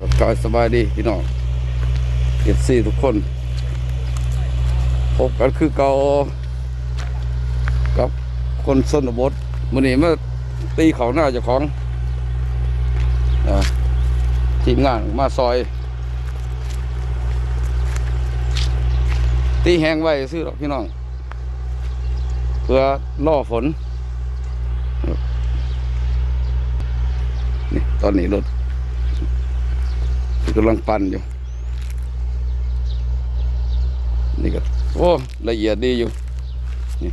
ทักายสบายดีพี่น้องเอฟซีทุกคน พบกันคือเก่ากับคนสนบทมื้อนี้มาตีเขาหน้าเจ้าของอทีมงานมาซอย ตีแหงไว้ซื้อหรอกพี่น้อง เพื่อล่อฝน นี่ตอนนี้รถ กำลังปั่นอยู่ นี่ก็โอ้ละเอียดดีอยู่นี่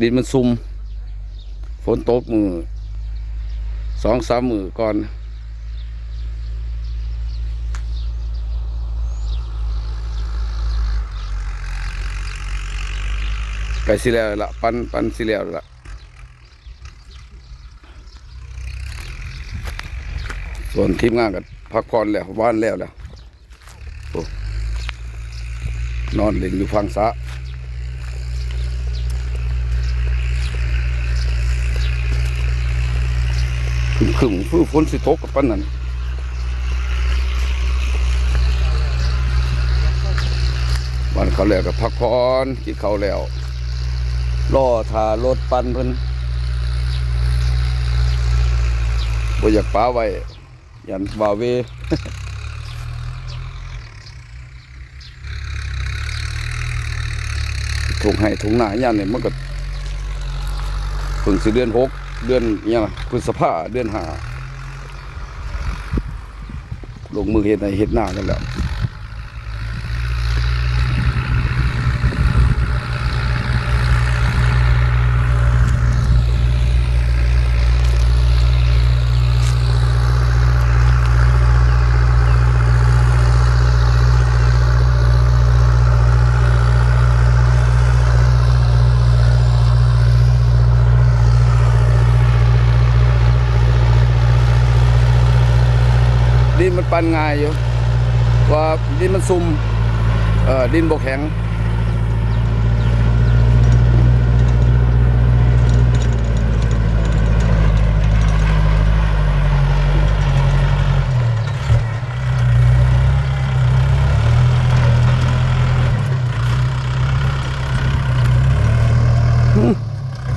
ดินมันซุ่มฝนตกมือสองสามมือก่อนไก่สิแล้วละปันปันสิแล้วละ ส่วนทีมงานกันพักผ่อนแล้วว่านแล้วแล้วนอนเล่นอยู่ฟังสะขึ้นขึ้นฟื้นฝนสิตกกับปั้นนั่นวันเขาแล้วกับพักผ่อนกินเขาแล้วรอทารถปันเพิ่นบ่อยากป้าไว้ ยันบาเวถุงให้ถุงหนายันเนี่ยมันก็เพิ่งสิเดือนหกเดือนอิหยังล่ะพฤษภาเดือนหาลงมือเห็ดในเห็ดหน้ากันแล้ว ปันง่ายอยู่ ว่าดินมันซุ่มเอ่อดินบกแข็ง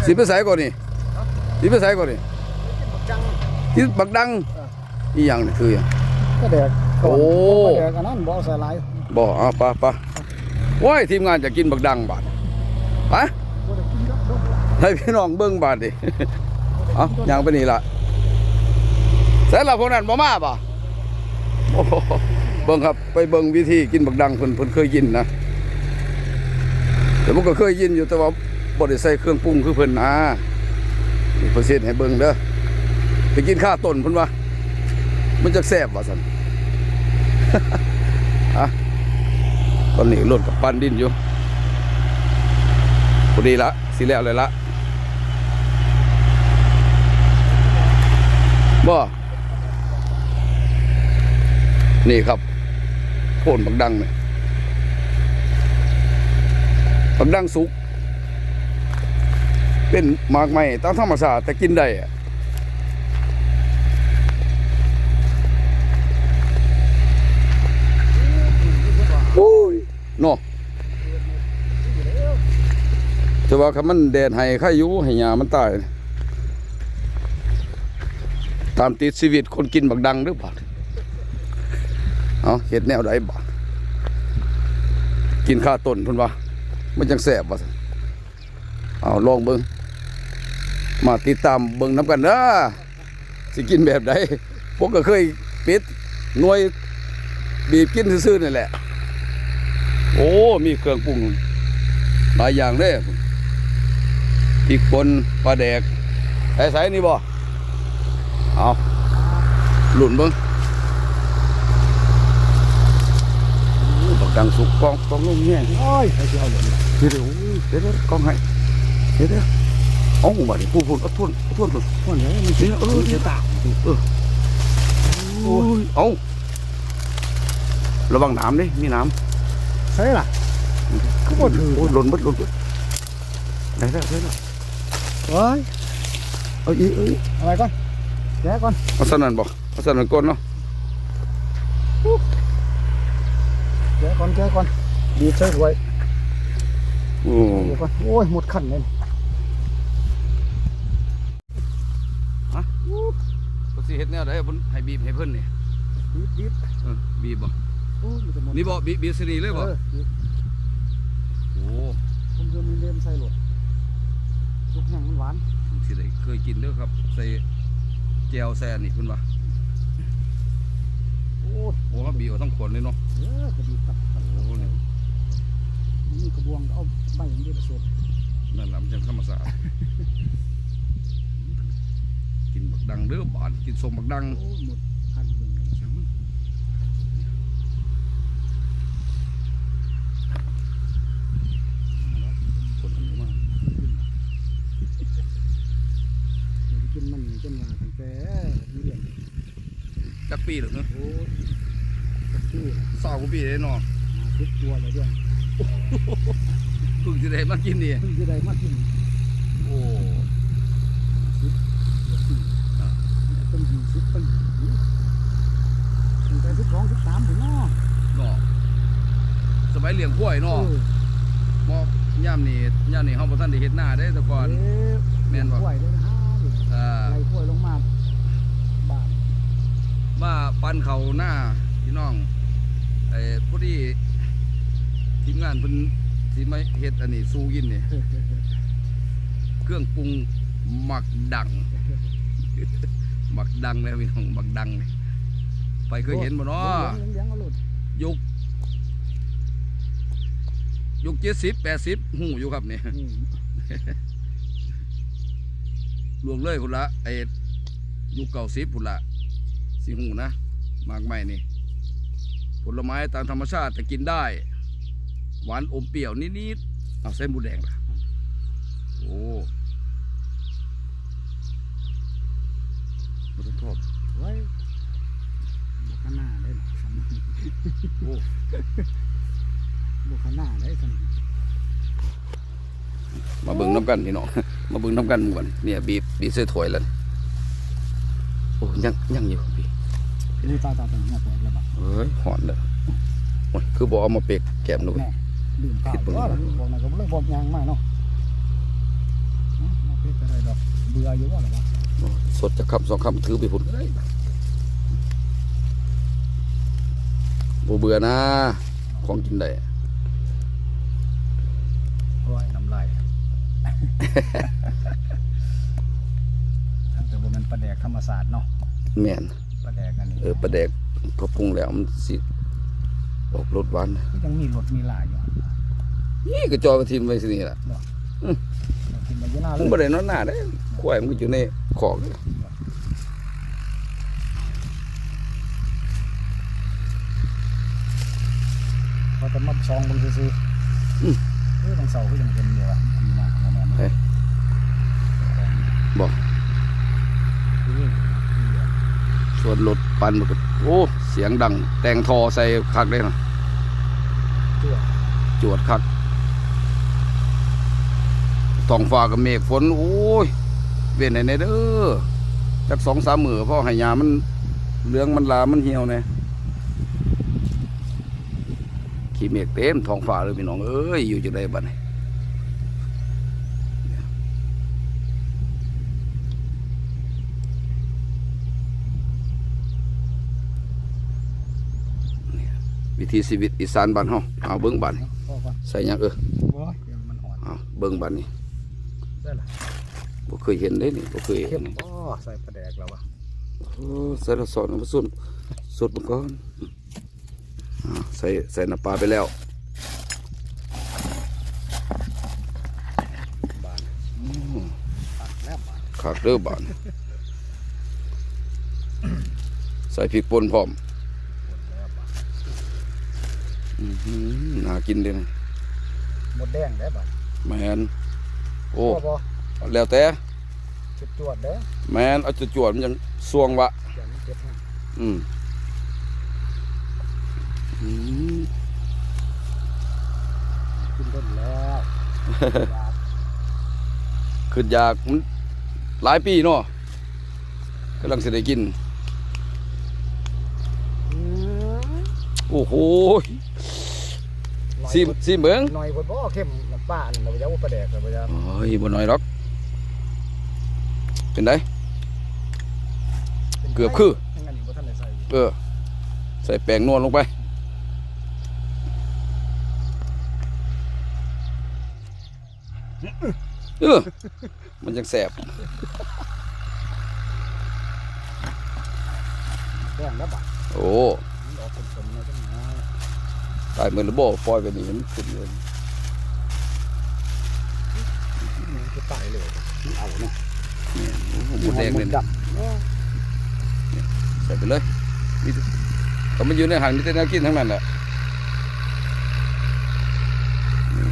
สิไปใส่ก่อนนี่สิไปใส่ก่อนนี่จังที่บักดังอีหยังนี่คือหยัง ก็แดกโอ้ก็แดกอันนั้นบ่ใส่หลายบ่เอาปะปะว้ายทีมงานจะกินบักดังบาดฮะบ่ได้กินดอกดอกให้พี่น้องเบิ่งบาดดิ เอาอย่างไปนี่ล่ะแสนละพวกนั้นบ่มาป่ะโอ้โหเบิ่งครับไปเบิ่งวิธีกินบักดังเพิ่นเพิ่นเคยกินนะแต่ผมก็เคยกินอยู่แต่ว่าบ่ได้ใส่เครื่องปรุงคือเพิ่นนะนี่เพิ่นเฮ็ดให้เบิ่งเด้อไปกินข้าวต้นเพิ่นว่า มันจะแซ่บว่าซั่น อะตอนนี้รถกับปั้นดินอยู่พอดีละสิแล้วเลยละบ่นี่ครับโพนบักดังเนี่ยบักดังสุก เป็นหมากไม้ตามธรรมชาติแต่กินได้อะโอ้ย เนาะแต่ว่าคันมันแดดให้ใครอยู่ให้หญ้ามันตาย ตามติดชีวิตคนกินบักดังหรือเปล่าเอาเห็ดแนวใดบ่กินข้าวต้นเพุ่นว่ามันจังแสบว่าซั่นเอาลองเบิ่งมาติดตามเบิ่งน้ำกันเด้อสิกินแบบใดผมก็เคยปิดหน่วยบีบกินซื่อๆนี่แหละ โอ้ มีเครื่องปรุงหลายอย่างเลยพริกป่นปลาแดกใส่ใส่นี่บ่เอาหลุนเบิ้งบักดังสุกกองกองลงแง่โอ้ยใครสิเอาหรียญเดี๋ยวเดี๋ยวเดี๋ยวกองให้เดี๋ยวเดี๋ยวเอาบัดนี้พูดพูดเอาทุ่นเอาทุ่นทุ่นคนเดียมันเดี๋ยเออมันสิเดี๋ยตาเออโอ้ยเอาระวังน้ำดิมีน้ำ ก็บ่ถือโอ้ยหล่นบัดหล่นบัดได้แล้วได้แล้วโอ้ยเอาอีกเอาอีกอะไรก่อนแกะก่อนเอาสนั่นบ่เอาสนั่นก่อนเนาะแกะก่อนแกะก่อนบีบใส่ถ้วยโอ้เดี๋ยวก่อนโอ้ยหมดขั้นเลยก็สิเฮ็ดแนวใดเพิ่นให้บีบให้เพิ่นนี่บีบบีบเออบีบบ่โอ้ยมันจะหมดนี่บ่บีบบีบสินี่เลยบ่ออบีบโอ้ผมเคยมีเลมใส่หลดลูกแห้งมันหวานผมสิได้เคยกินเด้อครับ ใส่แจ่วแซ่นี่เพิ่นว่าโอ้ยโอ้มาบีบเอาทั้งคนเลยเนาะ เออกระดีตับตับโอ้นี่นี่กระบวงเอาใบอย่างเดียวไปสดนั่นล่ะมันจังธรรมชาติกินบักดังเด้อบานกินสมบักดัง โอ้ยหมดขั้นเบิ่งเลย คนอันนี้มาก เดี๋ยว กินมาตั้งแต่เรียนจักปีหรือเนาะโอ้ยตะกี้สาวกว่าปีเลยเนาะมาทุกตัวเลยด้วยเพิ่งสิได้มากินนี่เพิ่งจะได้มากินโอ้เป็นยี่สิบปีตั้งแต่สิบสองสิบสามถึงเนาะเนาะสมัยเลี้ยงกล้วยเอนาะมอกย่ามนี่ย่ามนี่เฮาบ่ทันได้เฮ็ดหน้าเด้แต่ก่อนแม่นบ่กล้วยเลยนะ ฮะดิอ่าไล่กล้วยลงมาบ้านมาปันเขาหน้าพี่น้องไอ้ผู้ที่ทีมงานเพิ่นสิมาเฮ็ดอันนี้สู้กินนี่เครื่องปรุงหมักดังหมักดังเลยพี่น้องหมักดังนี่ไปเคยเห็นบ่เนาะเลี้ยงเลี้ยงเอาหลุดยุคยุคเจ็ดสิบแปดสิบหูอยู่ครับเนี่ยอืม ลวงเลยพุ่นละไอ้ยุคเก่าสิบพุ่นละสิหูนะหมากไม้นี่ ผลไม้ตามธรรมชาติแต่กินได้ หวานอมเปรี้ยวนิดๆเอาเส้นบูแดงล่ะโอ้ไม่ต้องทอบไว้บุกขนาได้สันโอ้บุกขนาได้สันมาเบิ่งน้ำกันพี่น้อง มาบิ่งน้ำกันหมวนเนี่ยบีบบีบใส่ถ้วยแล้วโอ้ยังยังอยู่พี่นี่ตาตาตาเนี่ยแปลกแล้วบักเอ้ยหอนเลยโอ้ยคือบอกเอามาเปกแกมหนูแน่ดื่มข้าวผิดบิ่งบอกหน่อยก็เรื่องบอกยางมากเนาะมาเพชรอะไรดอกเบื่ออยู่ว่าหรอวะสดจะคำสองคำถือไปพุ่นก็ได้บ่เบื่อนะ ของกินได้ โอ้ยน้ำลาย ทั้งแต่บ่แมันปลาแดกธรรมศาสตร์เนาะแม่นปลาแดกอันนี้เออปลาแดกพอปรุงแล้วมันสิออกรสหวานก็ยังมีรถมีลายอยู่นี่ก็จอยกระทิมไว้สินี่ล่ะเรากินมาเยอะหน้าเลมันยบ่ได้นอนหน้าเด้ควายมันก็อยู่ในขอกเลยเขาจะมาซองบนซื้อๆเฮ้ยบางเสาร์ก็ยังเป็นอยู่อะดีมากโม เมนต์เอ้ยบอกส่วนรถปันมันก็โอ้เสียงดัง แต่งทอใส่คักได้นะเชื่อจวดคักท้องฟ้ากับเมฆฝนโอ้ยเว้นไหนเด้อจักสองสามมือเพราะห้ยามันเหลืองมันลามันเหี่ยวเนี่ยขี้เมฆเต็มท้องฟ้าเลยพี่น้องเอ้ยอยู่จังไดบัดนี้ วิธีชีวิตอีสานบ้านเฮาเอาเบิ่งบ้านพ่อก่อนใส่หยังเออโอ้ยเดี๋ยวมันอ่อนเอาเบิ่งบ้านนี้ได้ละบ่เคยเห็นเลยนี่บ่เคยเข้เห็มนนี่โอ้ใส่ปลาแดกแล้ววะโอ้ใส่ละสอนมาสุดสดมาก่อนอ่าใส่ใส่น้ำปลาไปแล้วบานตัดแล้วบานขากเด้อบานใส่พริกป่นพร้อม หมดแล้วบาน อื้อหือ น่ากินเด้นะหมดแดงแล้วบานแมนโอ้พ่อบ่แล้วแต่จุดจวดเด้อแมนเอาจะจวดๆมันยังสวงวะอย่ามันเจ็บนะอืมอืมกินต้นแล้วขึ้นอยากมันหลายปีเนาะกำลังสิได้กิน โอ้โห ซิมซิมเบิ่งหน่อยคนบ่เข้มน้ำปลาเนี่ยเราไปจะว่าปลาแดกเราไปจะโอ้ยบ่น้อยหรอกเป็นไดเกือบคืองั้นบ่ทันได้ใส่เออใส่แป้งนวลลงไปเออมันยังแสบแป้งแล้วปะโอ้ มันออกสมๆเลยจังหวะ ตายเหมือนระบบปล่อยไปนี่มันขึ้นเลยนี่คือตายเลยเอาเนาะหมูแดงเลยนะใส่ไปเลยนี่เขามาอยู่ในหันนี่แต่แนวกินทั้งนั้นแหละ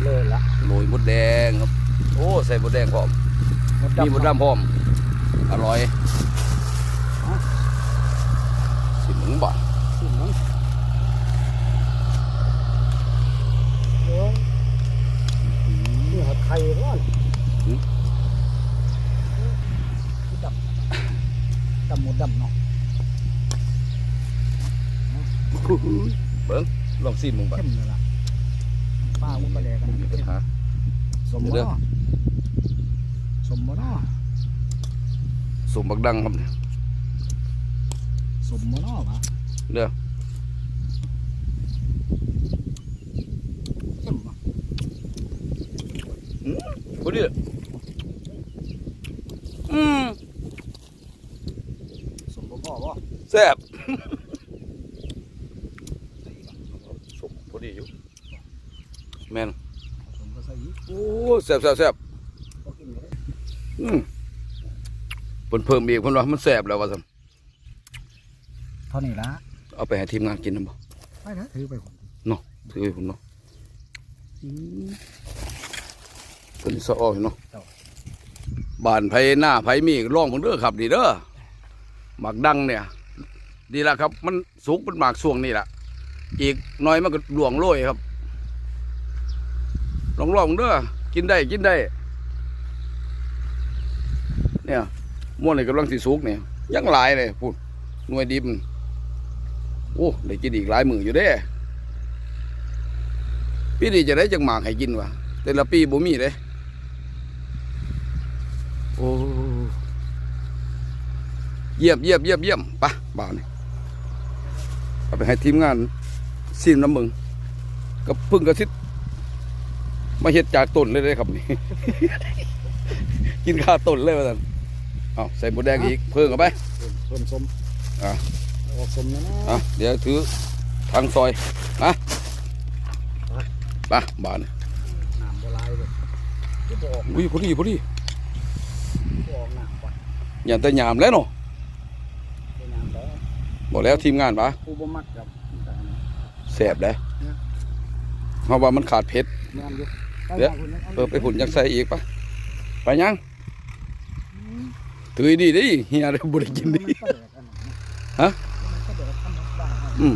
เลยละโรยมดแดงครับ โอ้ใส่มดแดงพร้อมมีมดดำพร้อมอร่อยสิบหนึ่งบาท สิมั้งโอ้ยนี่หัดไข่ร้อนดำดำหมดดำเนาะเบิ้งลองซิมมึงบ้าเข้มเลยล่ะป้าวุ้นปลาแดกกันมีปัญหาสมเดี๋บ่ยวเนาะสมบ่เนาะสมบักดังครับเนี่ยสมบ่เนาะวะเด้อ เข้มเนาะ พอ ดีอืมสมบ่พอบ่แซ่บสมพอดีอยู่แม่นสมก็ใส่อีกโอ้แซ่บแซ่บแซ่บบ่กินเลยอืมเพิ่นเพิ่มอีกเพิ่นว่ามันแซ่บแล้วว่าซั่นเท่านี้ละเอาไปให้ทีมงานกินนำบ่ไปนะถือไปคนถือให้ผมเนาะ อืมเพิ่นสะออกอยเนาะบ้านไผหน้าไผมีก็ลองเบิ่งเด้อครับนี่เด้อหมากดังเนี่ยดีละครับ มันสุกเป็นหมากช่วงนี่ละอีกน่อยมันก็หลวงโรยครับลองลองเด้อกินได้กินได้ เนี่ยม่วนนี่กำลังสิสุกเนี่ยยังหลายเลยพูดหน่วยดิบโอ้ได้กินอีกหลายหมืออยู่เด้ปีนี้จะได้จังหมากให้กินวะแต่ละปีบ่มีเลยโอ้ เยี่ยมเยี่ยมเยี่ยมเยี่ยมไปะบ่าวนี่เอาไปให้ทีมงานซีมน้ำมึงกับพึ่งกระซิดมาเฮ็ดจากต้นเลยเลยครับนี่ กินข้าวต้นเลยว่าซั่นเอาใส่หมูแดงอีกเพิ่งเข้าไปเพิ่มสมอะออกสมนะนะอะเดี๋ยวถือทางซอยนะไปบ้านนี่น้ำบ่ลายเลยที่บ่ออกอุ้ยพอดีพอดีบ่ออกน้ำปะอย่าแต่ยามแล้วเนาะเป็นน้ำแล้ว บอกแล้วทีมงานปะผู้บ่มักกับแสบเลยเพราะว่ามันขาดเผ็ดน้ำอยู่เดี๋ยวเออไปหุ่นยังใส่อีกปะไปยังถือดีดิเฮียได้บุได้กินดิฮะอืม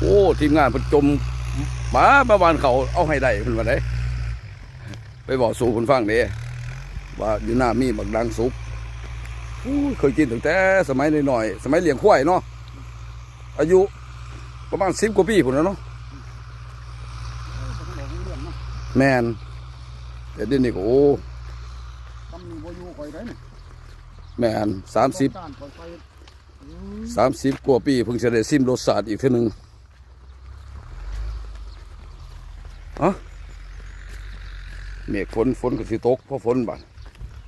โอ้ทีมงานเพิ่นจมหมาประวานเขาเอาให้ได้เพิ่นว่าได้ไปบอกสู่เพิ่นฟังเด้ ว่าอยู่หน้ามีบักดังสุกเคยกินตั้งแต่สมัยน้อยๆสมัยเลี้ยงควายเนาะอายุประมาณ10กว่าปีพุ่นแล้วเนาะแมนแต่เดี๋ยวนี้ก็โอ้แมน30การคอยไปอืม30กว่าปีเพิ่งจะได้ซิมรสชาติอีกทื่อนึงอ้าเมฆฝนฝนก็สิตกเพราะฝนบ้าด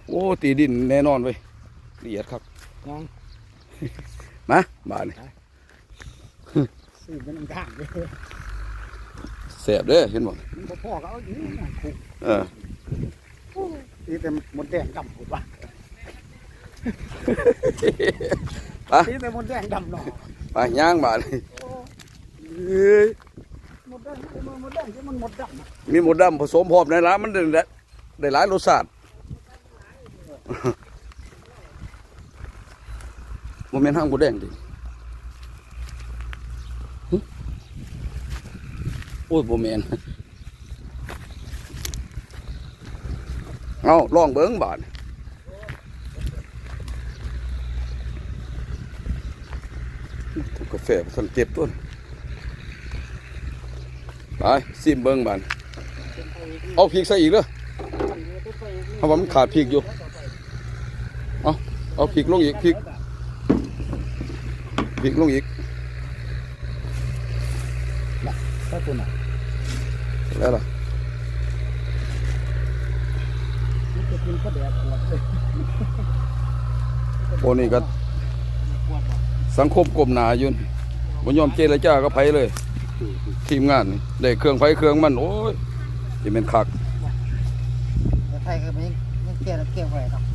โอ้ตีดินแน่นอนเว้ยละเอียดครับยังมาบาดนี่ซื้อเป็นน้ำข้างเลยแสบเด้อเห็นบ่มันบ่พอก็เอาอยู่นี่นะคุกเออนี่แต่หมดแดงดำหมดปะไปนี่แต่หมดแดงดำหน่อไปย่างบาดนี่เอ้ยหมดแดงหมดแดงที่มันหมดดำอะมีหมูดำผสมพร้อมในร้านมันได้ได้หลายรสชาติ บ่แม่นห้างหมูแดงดิหึโอ้ยบ่แม่นเอาลองเบิ้งบาดกาแฟสันเก็บต้นไปซิมเบิ้งบาดเอาพริกใส่อีกเด้อเพราะว่ามันขาดพริกอยู่ เอาเอาพริกลงอีกพริกพริกลงอีกถ้าคุณอะแล้วล่ะมันจะกินก็แดกขวดเลยโอ้นี่ก็ขวดบ่สังคมกลมหนาอยู่นี่บ่ยอมเจรจาก็ไผเลย ทีมงานนี่ได้เครื่องไฟเครื่องมัน โอ้ยสิเป็นคักแต่ไทยก็ไม่ยังเกี่ยวเกี่ยวไว้ครับ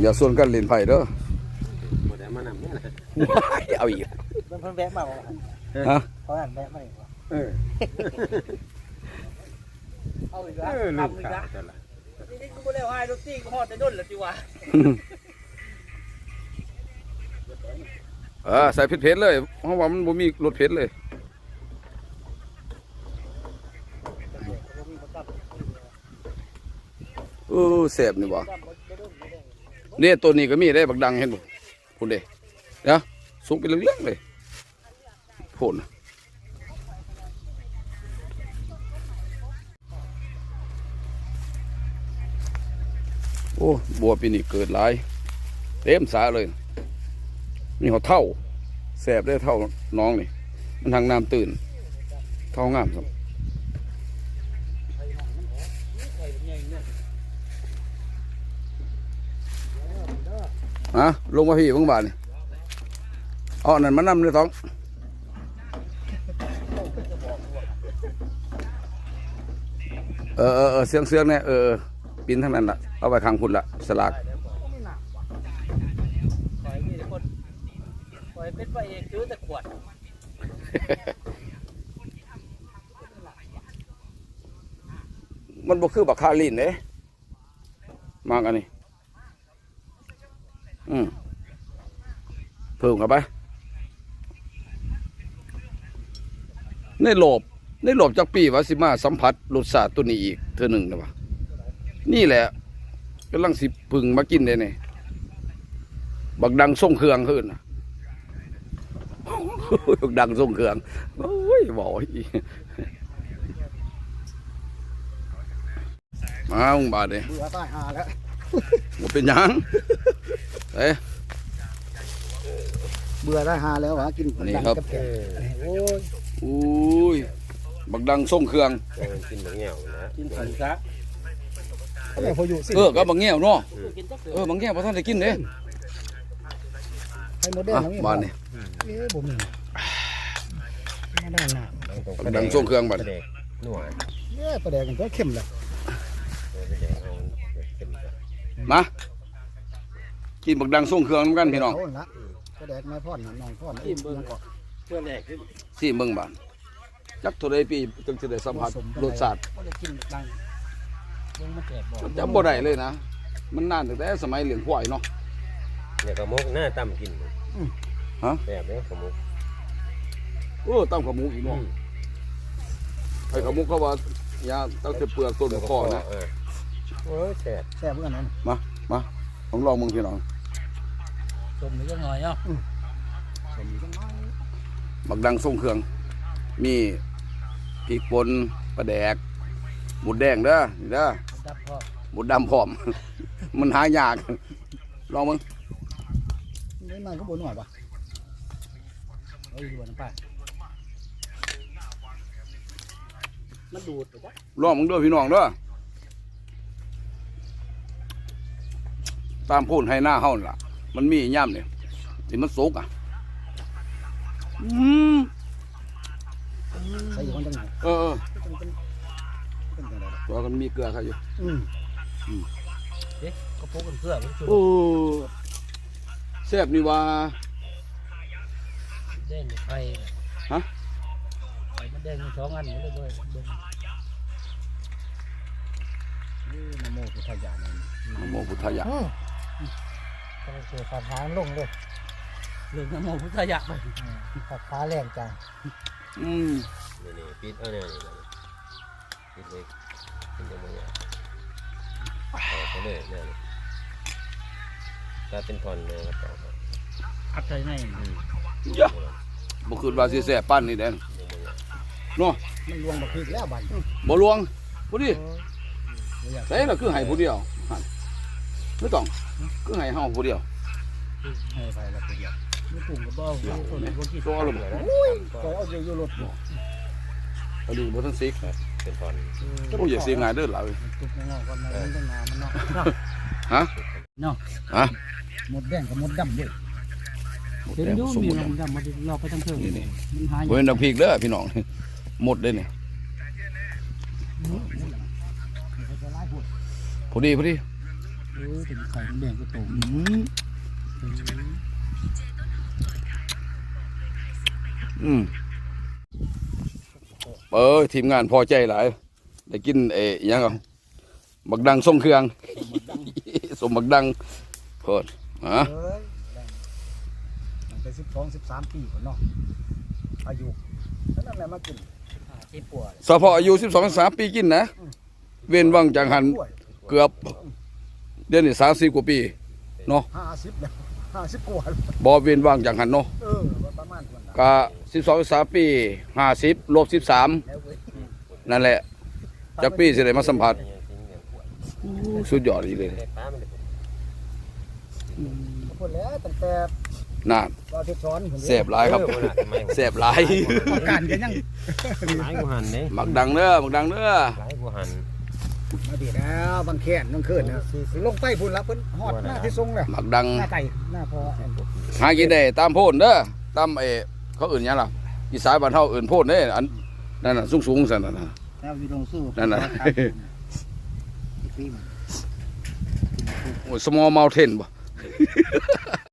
อย่าส่วนกันเล่นไผ่เด้อบ่ได้มานำนี่นะเอาอีกมันเพิ่นแวะมาบ่ฮะเขาอ่านแวะมาอีกว่าเออเอาอีกเอแล้วอลืมทำอีกขาแล้วดแต่ละนี่กูบ่ได้ให้รถตี้กูฮอดแต่ด้นแล้วจิวะเออใส่เผ็ดๆเลยเพราะว่ามันบ่มีรสเผ็ดเลยเออแซ่บนี่บ่ เนี่ยตัวนี้ก็มีได้บักดังเห็นบ่คุณเด้เดี๋ยวสุกเป็นเรื่องๆเลยโพดนะโอ้บัวปีนี้เกิดหลาย เต็มสาเลยมีหัวเท่าแสบได้เท่าน้องนี่ มันทางน้ำตื่น เท่างามสั ฮะลงมาพี่เบางบาทนี่เอาอันนั้นมานำเลยท้องเออเออเออเสียงเสียงเนี่ยเออเออปินทั้งนั้นละเอาไปข้างพุ่นละสลากปล่อยมีแต่คนปล่อยเป็นพระเอกถือแต่ขวดมันบ่คือบักคาลินเด้มากอันนี้ อืมเพิ่มเข้าไปในโหลบในโหลบจากปีว่าสิมาสัมผัสรสชาติตัวนี้อีกเท่อหนึ่งนะวะนี่แหละกำลังสิพึ่งมากินได้เนี่ยบักดังส่งเครื่องขึ้นนะบักดังส่งเครื่องโอ้ยบอกอีมาอุ้งบาดเลยเบื่อตายหาแล้วหมดเป็นหยัง เอ้ยเบื่อได้หาแล้วหวะกินนี่ครับดังกัแกะโอ้ยอุ้ย บักดังส่งเครื่อง เออกินบางแง่วนะกินสันซะเขาเลยพออยู่สิเออก็บักเงี้ยวเนาะกินจักเสือเออบักเงี้ยวพอท่านได้กินเด้ให้หมดแดงอะทั้งนี้บ้านนี่เอ๊ะบ่มีไม่ได้หนาบักดังส่งเครื่องบัดเด็กหน่วยเอ๊ะประแดกกันก็เข้มแหละเออเด็กเอาเข็มจ้ะมา กินบักดังส่งเครื่องนำกันพี่น้องเอาละประแดกแม่พ่อนน่ะน้องพ่อนอิ่มเบิ่งก่อนเพื่อแรกขึ้นสี่เมืองบานจักเท่าใดปีจึงจะได้สัมผัสรสชาติก็จะกินดังยังมาแจกบอกจำบ่ได้เลยนะ มันนานตั้งแต่สมัยเลี้ยงควายเนาะเนี่ยกระมกหน้าตั้มกินฮะแบบนี้กระมกโอ้ตั้งขมูอีกเนาะไอ้ขมูเขาว่ายาตั้งแต่เปลือกต้นคอนะเออโอ้ยแซ่บแซ่บเหมือนกันนั้นมามาผมลองมึงพี่น้อง ชมนิดหน่อยเนาะสมจังน้อยบักดังส่งเครื่อง มีพริกป่นปลาแดก หมูแดงเด้อนี่เด้อดับพ่อหมูดำพร้อม มันหายาก ลองมึงนี่นายก็บ่หน่อยปะเอาอยู่น้ำปลามันดูดไปจ้ะลองมึงเด้วยพี่น้องเด้อตามพูนให้หน้าเฮานั่นล่ะ มันมีย่ำเนี่ยที่มันสุกอะอืมใส่อยู่คนจังไหนเออเออเป็นเป็นเป็นจังไดล่ะตัวมันมีเกลือเขาอยู่อืมเอ๊ะก็พกกันเพื่อมันจุดโอ้แซ่บนี่ว่าแดงไฟฮะไฟมันแดงมีสองอันอยู่เลยด้วยเบิ่งนี่นะโมพุทธายานี่นะโมพุทธายะ ต้องเสือขาขาลงเลยเรื่องน้ำโมพุทธายะไปขาขาแรงจังอืมนี่นี่ปิดเอาเนี่ยนี่ปิดเลยกินยังไงเอาไปเลยเนี่ยถ้าเป็นทอนเนี่ยก็ต่อมาอัดใจในยะบ่คืนว่าสิแซ่บปั้นนี่แดนเนาะมันลวงบักพริกแล้วบัดบ่ลวงผู้ดิบ่อยากแต่น่ะคือให้ผู้เดียวหั่น ไม่ต้องคือให้เฮาผู้เดียวให้ไปแล้วไปเดียวมีกลุ่มกับเบ้ามีคนมีคนที่โซ่ลงคอยเอาอยู่อยู่รถบ่อันนี้บ่ทันซิกเป็นทอนโอ้ยอย่าเสียงายเด้อหล่ะเอ้ยตุกงอกกันมามันต้องงามันเนาะฮะเนาะฮะหมดแดงกับหมดดำเด้อหมดเห็นแดงอยู่สมมีบูรลณ์มดำมาเราไปทั้งเพิ่มนี่นี่มันหายบ่เป็นดอกพริกเด้อพี่น้องหมดเด้อนี่จะไล่พูดพอดีพอดี เออเป็นไข่แดงก็โตอืมอืมเออทีมงานพอใจหลาย ได้กินเอ้อิหยังอะบักดังส่งเครื่อง สมบักดังโพดฮะเอ้ยมันเป็น12 13ปีพุ่นเนาะอายุนั่นแหละมากินที่ปวดสพอายุ12 3ปีกินนะ เว้นวังจากหันกล้วยเกือบ เดือนนี้30กว่าปี50แล้ว50กว่าบ่เว้นวังจากหันเนาะเออประมาณนั้นน่ะก็12 3ปี50ลบ13แล้วเว้ยนั่นแหละจักปีสิได้มาสัมผัสสุดยอดอีเลยได้ป้ามันได้พูดแล้วตั้งแต่น่าเราที่สอนผมแซ่บหลายครับเออบ่ล่ะทำไมแซ่บหลายอาการกันยังหลายกูหันเด้หมักดังเด้อหมักดังเด้อหลายกูหัน มาดีแล้วบางแขนต้องขึ้นนะลงใต้พุ่นละเพิ่นฮอดหน้าที่ทรงเลยหมักดัง หน้าไก่หน้าพอแอนหากินได้ตามโพนเด้อตามเอเขาอื่นหยังล่ะอีสานบ้านเฮาอื่นโพนเด้อันนั่นน่ะสูงๆซั่นน่ะนะแล้ววิลงสู้นั่นน่ะโอ้ย small mountain บ่